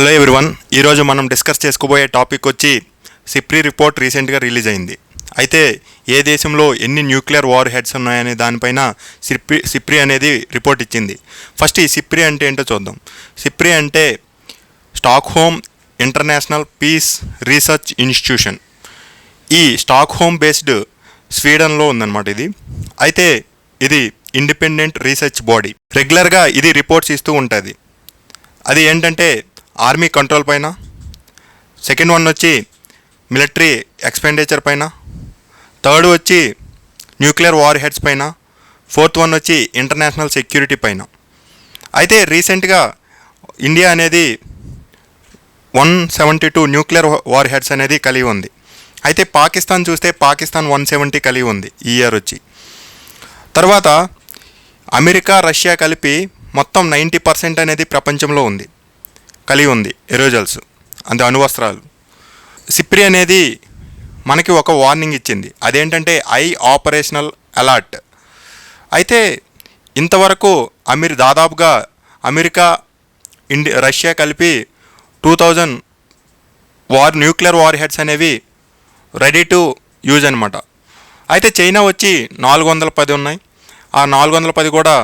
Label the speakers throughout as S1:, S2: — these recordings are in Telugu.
S1: Hello everyone. ఈరోజు మనం డిస్కస్ చేసుకోబోయే టాపిక్ వచ్చి సిప్రీ రిపోర్ట్ రీసెంట్గా రిలీజ్ అయింది. అయితే ఏ దేశంలో ఎన్ని న్యూక్లియర్ వార్ హెడ్స్ ఉన్నాయనే దానిపైన సిప్రి సిప్రి అనేది రిపోర్ట్ ఇచ్చింది. ఫస్ట్ ఈ సిప్రి అంటే ఏంటో చూద్దాం. సిప్రి అంటే Stockholm international peace research institution. ఈ స్టాక్ హోమ్ బేస్డ్ స్వీడన్లో ఉందన్నమాట ఇది. అయితే ఇది ఇండిపెండెంట్ రీసెర్చ్ బాడీ. రెగ్యులర్గా ఇది రిపోర్ట్స్ ఇస్తూ ఉంటుంది. అది ఏంటంటే ఆర్మీ కంట్రోల్ పైన. సెకండ్ వన్ వచ్చి మిలిటరీ ఎక్స్పెండిచర్ పైన. థర్డ్ వచ్చి న్యూక్లియర్ వార్ హెడ్స్ పైన. ఫోర్త్ వన్ వచ్చి ఇంటర్నేషనల్ సెక్యూరిటీ పైన. అయితే రీసెంట్గా ఇండియా అనేది one seventy two nuclear warheads అనేది కలిగి ఉంది. అయితే పాకిస్తాన్ చూస్తే పాకిస్తాన్ వన్ సెవెంటీ కలిగి ఉంది ఈ ఇయర్ వచ్చి. తర్వాత అమెరికా రష్యా కలిపి మొత్తం నైంటీ పర్సెంట్ అనేది ప్రపంచంలో ఉంది. కలిగి ఉంది ఎరోజల్స్ అంటే అణువస్త్రాలు. సిప్రి అనేది మనకి ఒక వార్నింగ్ ఇచ్చింది. అదేంటంటే ఐ ఆపరేషనల్ అలర్ట్ అయితే ఇంతవరకు అమీర్ దాదాపుగా అమెరికా ఇండి రష్యా కలిపి two thousand war nuclear warheads అనేవి రెడీ టు యూజ్ అనమాట అయితే చైనా వచ్చి నాలుగు వందల పది ఉన్నాయి. ఆ నాలుగు వందల పది కూడా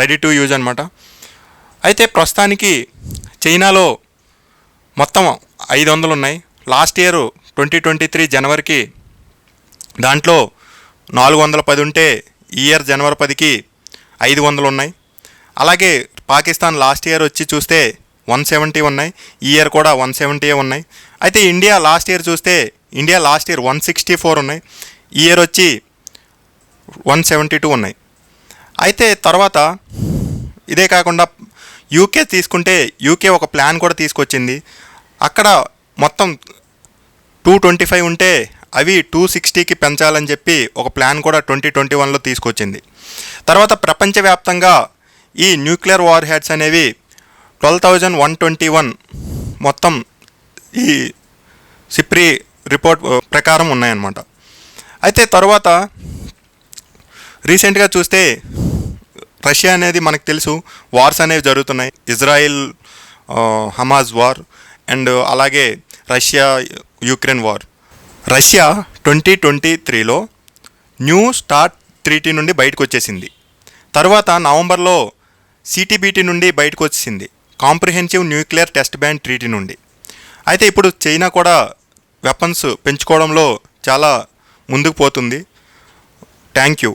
S1: రెడీ టు యూజ్ అనమాట అయితే ప్రస్తుతానికి చైనాలో మొత్తం ఐదు వందలు ఉన్నాయి last year twenty twenty three జనవరికి దాంట్లో నాలుగు వందల పది ఉంటే ఈ ఇయర్ జనవరి పదికి ఐదు వందలు ఉన్నాయి అలాగే పాకిస్తాన్ లాస్ట్ ఇయర్ వచ్చి చూస్తే వన్ సెవెంటీ ఉన్నాయి. ఈ ఇయర్ కూడా వన్ సెవెంటీయే ఉన్నాయి. అయితే ఇండియా లాస్ట్ ఇయర్ చూస్తే India last year one sixty four ఉన్నాయి. ఈ ఇయర్ వచ్చి వన్ సెవెంటీ టూ ఉన్నాయి. అయితే తర్వాత ఇదే కాకుండా యూకే తీసుకుంటే యూకే ఒక ప్లాన్ కూడా తీసుకొచ్చింది. అక్కడ మొత్తం టూ ట్వంటీ ఫైవ్ ఉంటే అవి టూ సిక్స్టీకి పెంచాలని చెప్పి ఒక ప్లాన్ కూడా ట్వంటీ ట్వంటీ వన్లో తీసుకొచ్చింది. తర్వాత ప్రపంచవ్యాప్తంగా ఈ న్యూక్లియర్ వార్ హెడ్స్ అనేవి twelve thousand one twenty one మొత్తం ఈ సిప్రీ రిపోర్ట్ ప్రకారం ఉన్నాయన్నమాట. అయితే తర్వాత రీసెంట్గా చూస్తే రష్యా అనేది మనకు తెలుసు వార్స్ అనేవి జరుగుతున్నాయి. ఇజ్రాయిల్ హమాజ్ వార్ అండ్ అలాగే Russia Ukraine war. Russia twenty twenty త్రీలో న్యూ స్టార్ట్ ట్రీటీ నుండి బయటకు వచ్చేసింది తర్వాత నవంబర్లో సిటీబీటీ నుండి బయటకు వచ్చేసింది comprehensive nuclear test ban treaty నుండి. అయితే ఇప్పుడు చైనా కూడా వెపన్స్ పెంచుకోవడంలో చాలా ముందుకు పోతుంది. Thank you.